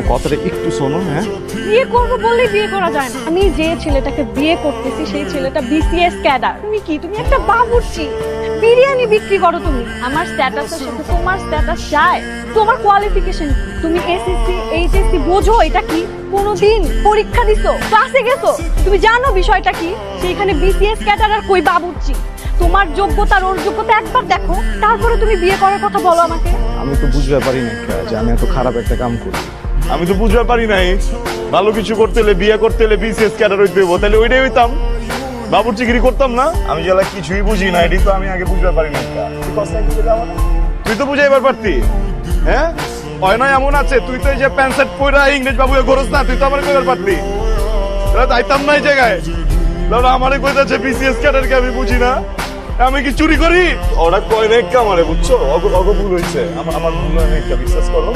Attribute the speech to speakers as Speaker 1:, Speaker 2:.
Speaker 1: আমার কথাটা একটু শোনো হ্যাঁ?
Speaker 2: বিয়ে করব বললেই বিয়ে করা যায় না। আমি যে ছেলেটাকে বিয়ে করতেছি সেই ছেলেটা বিসিএস ক্যাডার। তুমি কি? তুমি একটা বাবুর্চি। বিরিয়ানি বিক্রি করো তুমি। আমার স্ট্যাটাসের সাথে তোমার স্ট্যাটাস যায় তোমার কোয়ালিফিকেশন তুমি এসএসসি এইচএসসি বোঝো এটা কি? কোনোদিন পরীক্ষা দিছো ক্লাসে গেছো? তুমি জানো বিষয়টা কি? সেইখানে বিসিএস ক্যাডার আর কই বাবুর্চি? তোমার যোগ্যতা ওর যোগ্যতা একবার দেখো। তারপরে তুমি বিয়ে করার কথা বলো আমাকে।
Speaker 1: আমি তো বুঝতে পারি না যে আমি এত খারাপ একটা কাম করি আমি তো বুঝতে পারি নাই। ভালো কিছু করতে হলে বিয়ে করতে হলে বিসিএস ক্যাডার হইতে হইব। তাহলে ওইটাই হইতাম। বাবুর চিকিরি করতাম না। আমি যারা কিছুই বুঝি না এটি তো আমি আগে বুঝতে পারি না? তুই একটু তো বুঝাইবার পারতি। হ্যাঁ? হয় না এমন আছে। তুই তো এই যে প্যান্ট শার্ট পরা ইংরেজ বাবু খরচ না তুই তো আমার কইবার পারতি। তাহলে যাইতাম না এই জায়গায়। তাহলে আমারে কইতাছে বিসিএস ক্যাডারকে আমি বুঝি না। আমি কি চুরি করি? ওরা কয় না আমারে বুঝছ? অগ অগ ভুল হয়েছে আমার আমার ভুল হয় না বিশ্বাস করো?